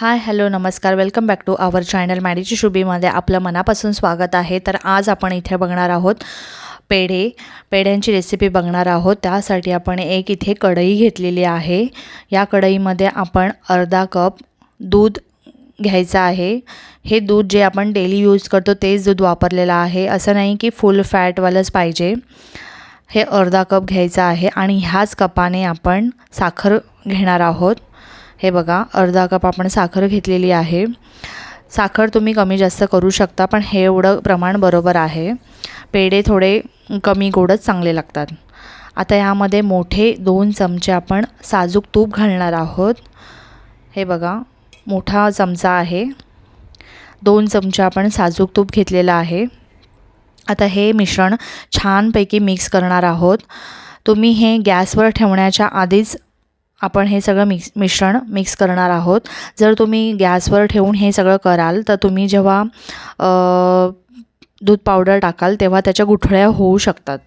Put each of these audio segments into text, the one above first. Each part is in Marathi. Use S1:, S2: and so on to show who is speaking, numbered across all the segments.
S1: हाय हॅलो नमस्कार. Welcome back to our channel मॅडीची शुभीमध्ये आपलं मनापासून स्वागत आहे. तर आज आपण इथे बघणार आहोत पेढे. पेढ्यांची रेसिपी बघणार आहोत. त्यासाठी आपण एक इथे कढई घेतलेली आहे. या कढईमध्ये आपण अर्धा कप दूध घ्यायचं आहे. हे दूध जे आपण डेली यूज करतो तेच दूध वापरलेलं आहे. असं नाही की फुल फॅटवालंच पाहिजे. हे अर्धा कप घ्यायचं आहे आणि ह्याच कपाने आपण साखर घेणार आहोत. हे बघा अर्धा कप आपण साखर घेतलेली आहे. साखर तुम्ही कमी जास्त करू शकता पण हे एवढं प्रमाण बरोबर आहे. पेढे थोडे कमी गोडच चांगले लागतात. आता यामध्ये मोठे दोन चमचे आपण साजूक तूप घालणार आहोत. हे बघा मोठा चमचा आहे. दोन चमचे आपण साजूक तूप घेतलेलं आहे. आता हे मिश्रण छानपैकी मिक्स करणार आहोत. तुम्ही हे गॅसवर ठेवण्याच्या आधीच आपण हे सगळं मिक्स मिश्रण मिक्स करणार आहोत. जर तुम्ही गॅसवर ठेवून हे सगळं कराल तर तुम्ही जेव्हा दूध पावडर टाकाल तेव्हा त्याच्या गुठळ्या होऊ शकतात.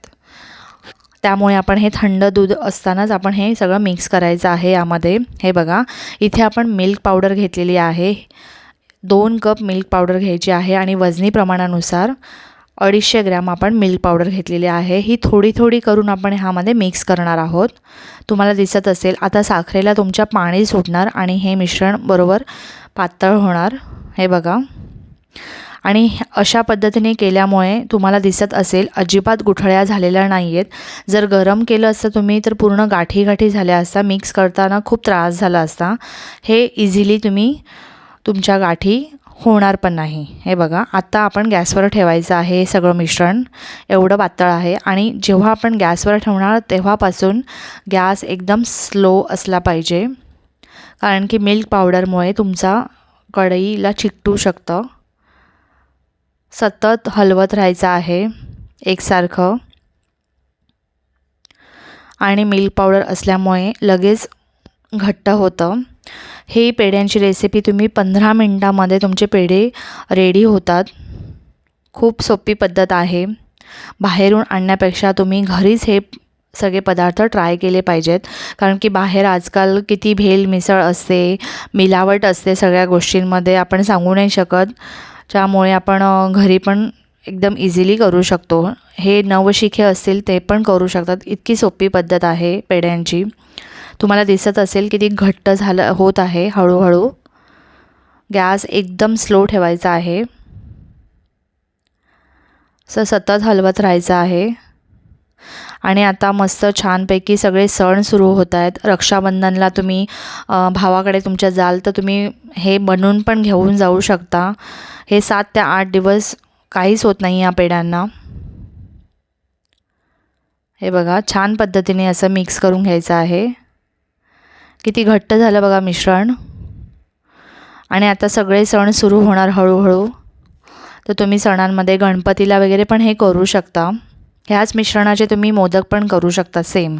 S1: त्यामुळे आपण हे थंड दूध असतानाच आपण हे सगळं मिक्स करायचं आहे यामध्ये. हे बघा इथे आपण मिल्क पावडर घेतलेली आहे. दोन कप मिल्क पावडर घ्यायची आहे आणि वजनी प्रमाणानुसार अडीचशे ग्रॅम आपण मिल्क पावडर घेतलेली आहे. ही थोडी थोडी करून आपण ह्यामध्ये मिक्स करणार आहोत. तुम्हाला दिसत असेल आता साखरेला तुमच्या पाणी सुटणार आणि हे मिश्रण बरोबर पातळ होणार. हे बघा. आणि अशा पद्धतीने केल्यामुळे तुम्हाला दिसत असेल अजिबात गुठळ्या झालेल्या नाही आहेत जर गरम केलं असतं तुम्ही तर पूर्ण गाठी गाठी झाल्या असता मिक्स करताना खूप त्रास झाला असता. हे इझिली तुम्ही तुमच्या गाठी होणार पण नाही. हे बघा आत्ता आपण गॅसवर ठेवायचं आहे सगळं मिश्रण. एवढं पातळ आहे आणि जेव्हा आपण गॅसवर ठेवणार तेव्हापासून गॅस एकदम स्लो असला पाहिजे. कारण की मिल्क पावडरमुळे तुमचा कढईला चिकटू शकतं. सतत हलवत राहायचं आहे एकसारखं. आणि मिल्क पावडर असल्यामुळे लगेच घट्ट होतं. हे पेढ्यांची रेसिपी तुम्ही पंधरा मिनटामध्ये तुमचे पेढे रेडी होतात. खूप सोपी पद्धत आहे. बाहेरून आणण्यापेक्षा तुम्ही घरीच हे सगळे पदार्थ ट्राय केले पाहिजेत. कारण की बाहेर आजकाल किती भेल मिसळ असते मिलावट असते सगळ्या गोष्टींमध्ये आपण सांगू नाही शकत. ज्यामुळे आपण घरी पण एकदम इझिली करू शकतो. हे नवशिखे असतील ते पण करू शकतात. इतकी सोपी पद्धत आहे पेढ्यांची. तुम्हाला दिसत असेल की ती घट्ट झालं होत आहे हळूहळू. गॅस एकदम स्लो ठेवायचा आहे. स सतत हलवत राहायचं आहे. आणि आता मस्त छानपैकी सगळे सण सुरू होत आहेत. रक्षाबंधनला तुम्ही भावाकडे तुमच्या जाल तर तुम्ही हे बनवून पण घेऊन जाऊ शकता. हे सात ते आठ दिवस काहीच होत नाही या पेढ्यांना. हे बघा छान पद्धतीने असं मिक्स करून घ्यायचं आहे. किती घट्ट झालं बघा मिश्रण. आणि आता सगळे सण सुरू होणार हळूहळू. तर तुम्ही सणांमध्ये गणपतीला वगैरे पण हे करू शकता. ह्याच मिश्रणाचे तुम्ही मोदक पण करू शकता सेम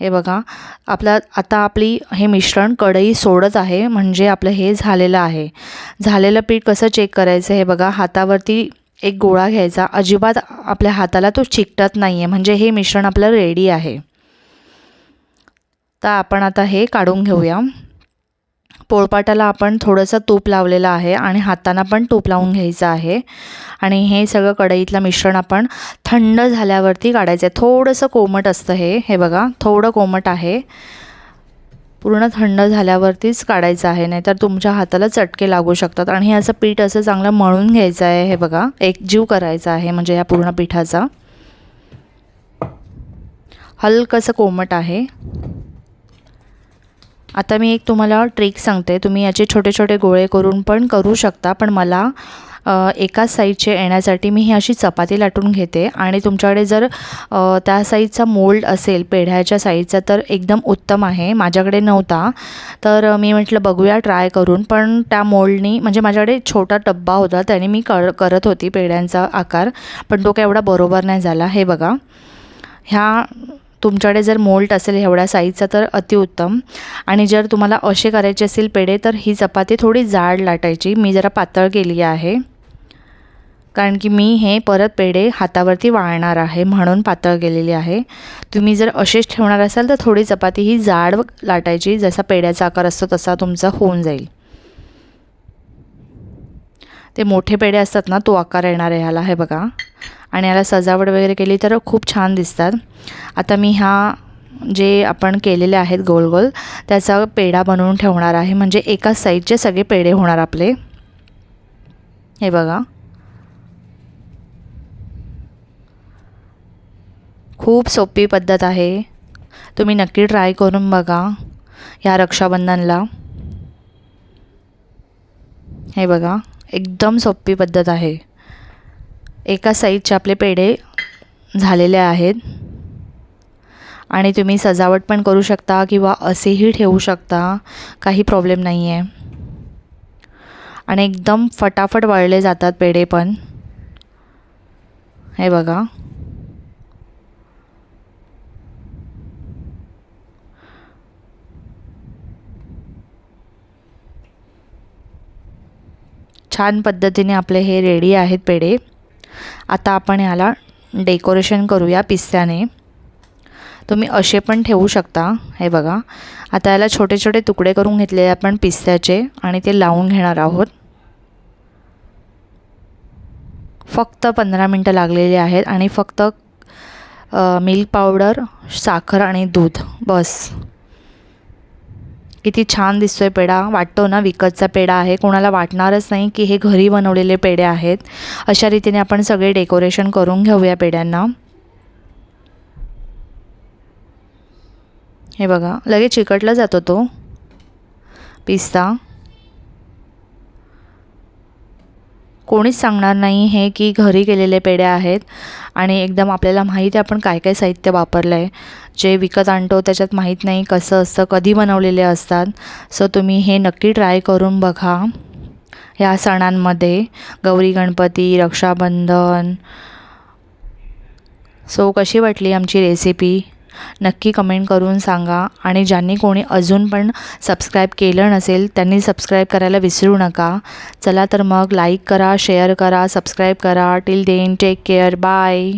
S1: हे बघा आपला आता आपली हे मिश्रण कढई सोडत आहे म्हणजे आपलं हे झालेलं आहे. झालेलं पीठ कसं चेक करायचं हे बघा हातावरती एक गोळा घ्यायचा. अजिबात आपल्या हाताला तो चिकटत नाही आहे म्हणजे हे मिश्रण आपलं रेडी आहे. तर आपण आता हे काढून घेऊया. पोळपाटाला आपण थोडंसं तूप लावलेलं आहे आणि हातांना पण तूप लावून घ्यायचं आहे. आणि हे सगळं कढईतलं मिश्रण आपण थंड झाल्यावरती काढायचं आहे. थोडंसं कोमट असतं हे. हे बघा थोडं कोमट आहे. पूर्ण थंड झाल्यावरतीच काढायचं आहे. नाहीतर तुमच्या हाताला चटके लागू शकतात. आणि हे असं पीठ असं चांगलं मळून घ्यायचं आहे. हे बघा एकजीव करायचा आहे म्हणजे या पूर्ण पिठाचा. हलकंसं कोमट आहे. आता मी एक तुम्हाला ट्रिक सांगते. तुम्ही याचे छोटे छोटे गोळे करून पण करू शकता पण मला एकाच साईजचे येण्यासाठी मी ही अशी चपाती लाटून घेते. आणि तुमच्याकडे जर त्या साईजचा मोल्ड असेल पेढ्याच्या साईजचा तर एकदम उत्तम आहे. माझ्याकडे नव्हता. तर मी म्हटलं बघूया ट्राय करून. पण त्या मोल्डनी म्हणजे माझ्याकडे छोटा डब्बा होता त्याने मी कर करत होती पेढ्यांचा आकार. पण तो काय एवढा बरोबर नाही झाला. हे बघा. ह्या तुमच्याकडे जर मोल्ट असेल एवढ्या साईजचा तर अतिउत्तम. आणि जर तुम्हाला असे करायचे असेल पेढे तर ही चपाती थोडी जाड लाटायची. मी जरा पातळ केली आहे. कारण की मी हे परत पेढे हातावरती वाळणार आहे म्हणून पातळ केलेली आहे. तुम्ही जर असेच ठेवणार असाल तर थोडी चपाती ही जाड लाटायची. जसा पेढ्याचा आकार असतो तसा तुमचा होऊन जाईल. ते मोठे पेढे असतात ना तो आकार येणार आहे ह्याला. हे बघा. आणि याला सजावट वगैरे केली तर खूप छान दिसतात. आता मी ह्या जे आपण केलेले आहेत गोल गोल त्याचा पेढा बनवून ठेवणार आहे. म्हणजे एकाच साईडचे सगळे पेढे होणार आपले. हे बघा. खूप सोपी पद्धत आहे. तुम्ही नक्की ट्राय करून बघा ह्या रक्षाबंधनला. हे बघा एकदम सोपी पद्धत आहे. एका साईजचे आपले पेढे झालेले आहेत. आणि तुम्ही सजावट पण करू शकता किंवा असेही ठेवू शकता. काही प्रॉब्लेम नाही आहे आणि एकदम फटाफट वळले जातात पेढे पण. हे बघा. छान पद्धतीने आपले हे रेडी आहेत पेढे. आता आपण याला डेकोरेशन करूया पिस्त्याने. तुम्ही असे पण ठेवू शकता. हे बघा. आता याला छोटे छोटे तुकडे करून घेतलेले आपण पिस्त्याचे आणि ते लावून घेणार आहोत. फक्त पंधरा मिनटं लागलेली आहेत आणि फक्त मिल्क पावडर साखर आणि दूध. बस. किती छान दिसतोय पेढा. वाटतो ना विकतचा पेढा आहे. कोणाला वाटणारच नाही की हे घरी बनवलेले पेढे आहेत. अशा रीतीने आपण सगळे डेकोरेशन करून घेऊया पेढ्यांना. हे बघा लगेच चिकटला जातो तो. पिस्ता. कोणीच सांगणार नाही हे की घरी केलेले पेढे आहेत. आणि एकदम आपल्याला माहीत आहे आपण काय काय साहित्य वापरलं आहे जे विकत आणतो त्याच्यात माहीत नाही कसं असतं कधी बनवलेले असतात. सो तुम्ही हे नक्की ट्राय करून बघा. ह्या सणांमध्ये गौरी गणपती रक्षाबंधन. सो कशी वाटली आमची रेसिपी नक्की कमेंट करून सांगा. आणि ज्यांनी कोणी अजून पण सबस्क्राईब केलं नसेल त्यांनी सबस्क्राईब करायला विसरू नका. चला तर मग लाईक करा शेअर करा सबस्क्राईब करा. Till then take care bye